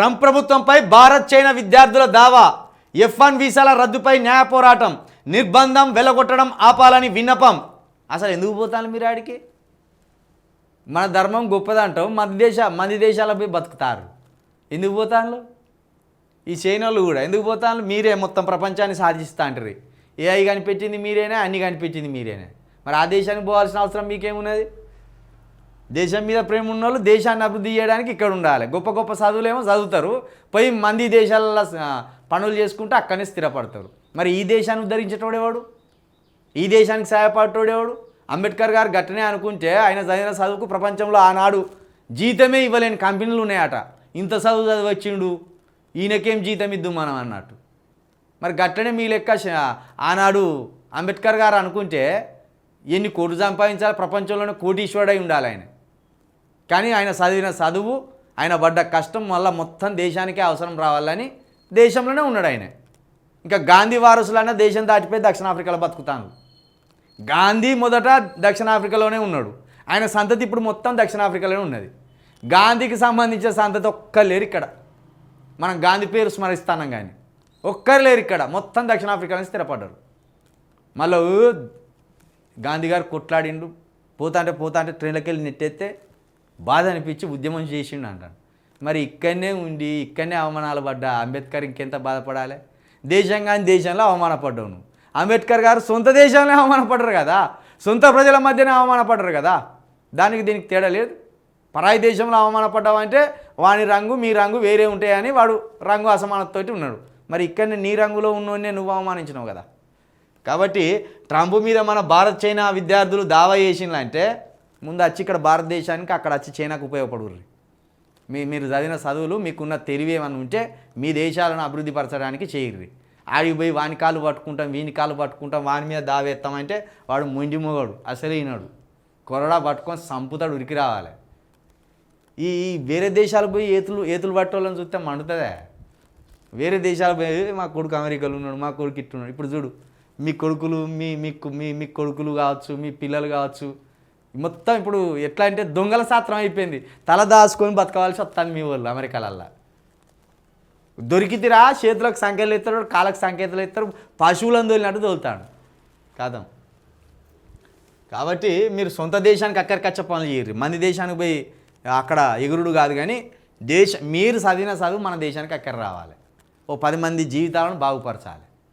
Trump ప్రభుత్వంపై Bharat China విద్యార్థుల దావా ఎఫ్ వన్ వీసాల రద్దుపై న్యాయ పోరాటం నిర్బంధం వెలగొట్టడం ఆపాలని విన్నపం. అసలు ఎందుకు పోతాను మీరు ఆడికి? మన ధర్మం గొప్పదంటాం మన దేశ మన దేశాలపై బతుకుతారు. ఎందుకు పోతాను ఈ చైనాలు కూడా ఎందుకు పోతాను మీరే మొత్తం ప్రపంచాన్ని సాధిస్తా అంటారు ఏఐ కనిపెట్టింది మీరేనే అన్ని కనిపెట్టింది మీరేనే. మరి ఆ దేశానికి పోవాల్సిన అవసరం మీకేమున్నది? దేశం మీద ప్రేమ ఉన్న వాళ్ళు దేశాన్ని అభివృద్ధి చేయడానికి ఇక్కడ ఉండాలి. గొప్ప గొప్ప చదువులేమో చదువుతారు. పోయి మంది దేశాలలో పనులు చేసుకుంటే అక్కడనే స్థిరపడతారు. మరి ఈ దేశాన్ని ఉద్ధరించేటోడేవాడు ఈ దేశానికి సహాయపడేటోడేవాడు అంబేద్కర్ గారు గట్టనే అనుకుంటే ఆయన చదివిన చదువుకు ప్రపంచంలో ఆనాడు జీతమే ఇవ్వలేని కంపెనీలు ఉన్నాయట. ఇంత చదువు చదివచ్చిండు. ఈయనకేం జీతం ఇద్దు మనం అన్నట్టు. మరి గట్టనే మీ లెక్క ఆనాడు అంబేద్కర్ గారు అనుకుంటే ఎన్ని కోట్లు సంపాదించాలి ప్రపంచంలోనే కోటీశ్వరుడై ఉండాలి ఆయన. కానీ ఆయన చదివిన చదువు ఆయన పడ్డ కష్టం మళ్ళీ మొత్తం దేశానికే అవసరం రావాలని దేశంలోనే ఉన్నాడు ఆయన. ఇంకా గాంధీ వారసులన్న దేశం దాటిపోయి దక్షిణాఫ్రికాలో బతుకుతాను. గాంధీ మొదట దక్షిణాఫ్రికాలోనే ఉన్నాడు. ఆయన సంతతి ఇప్పుడు మొత్తం దక్షిణాఫ్రికాలోనే ఉన్నది. గాంధీకి సంబంధించిన సంతతి ఒక్కరు లేరు ఇక్కడ. మనం గాంధీ పేరు స్మరిస్తానం కానీ ఒక్కరు లేరు ఇక్కడ. మొత్తం దక్షిణాఫ్రికాలో స్థిరపడ్డారు. మళ్ళీ గాంధీ గారు కొట్లాడిండు. పోతా అంటే పోతా అంటే ట్రైన్లోకి వెళ్ళి నెట్టేస్తే బాధ అనిపించి ఉద్యమం చేసిండు అంటాడు. మరి ఇక్కడనే ఉండి ఇక్కడనే అవమానాలు పడ్డా అంబేద్కర్ ఇంకెంత బాధపడాలి? దేశం కానీ దేశంలో అవమానపడ్డావు నువ్వు. అంబేద్కర్ గారు సొంత దేశంలో అవమానపడరు కదా? సొంత ప్రజల మధ్యనే అవమానపడరు కదా? దానికి దీనికి తేడా లేదు. పరాయి దేశంలో అవమానపడ్డావంటే వాని రంగు మీ రంగు వేరే ఉంటాయని వాడు రంగు అసమానతతోటి ఉన్నాడు. మరి ఇక్కడనే నీ రంగులో ఉన్నోనే నువ్వు అవమానించినావు కదా? కాబట్టి ట్రంప్ మీద మన భారత్ చైనా విద్యార్థులు దావా చేసిందంటే ముందు వచ్చి ఇక్కడ భారతదేశానికి అక్కడ వచ్చి చైనాకు ఉపయోగపడుర్రి. మీ మీరు చదివిన చదువులు మీకున్న తెలివి ఏమైనా ఉంటే మీ దేశాలను అభివృద్ధి పరచడానికి చేయర్రి. ఆడికి పోయి వాని కాలు పట్టుకుంటాం వీని కాలు పట్టుకుంటాం వాని మీద దావేస్తామంటే వాడు మొండి మొగడు అసలు ఈనాడు కొరడా పట్టుకొని సంపుతాడు ఉరికి రావాలి. ఈ వేరే దేశాలు పోయి ఏతులు ఏతులు పట్టోళ్ళని చూస్తే మండుతుందే. వేరే దేశాలు పోయి మా కొడుకు అమెరికాలో ఉన్నాడు మా కొడుకు ఇట్టున్నాడు ఇప్పుడు చూడు మీ కొడుకులు మీ మీకు మీ మీ కొడుకులు కావచ్చు మీ పిల్లలు కావచ్చు మొత్తం ఇప్పుడు ఎట్లా అంటే దొంగల శాస్త్రం అయిపోయింది. తల దాచుకొని బతకవలసి వస్తాను మీ వాళ్ళు అమెరికాలల్లా. దొరికితిరా చేతులకు సంఖ్యలు ఇస్తారు కాళ్ళకు సంకేతాలు ఇస్తారు పశువులను తోలినట్టు తోలుతాడు. కాదం. కాబట్టి మీరు సొంత దేశానికి అక్కడికచ్చ పనులు చేయరు. మంది దేశానికి పోయి అక్కడ ఎగురుడు కాదు కానీ దేశ మీరు చదివిన చదువు మన దేశానికి అక్కడ రావాలి. ఓ పది మంది జీవితాలను బాగుపరచాలి.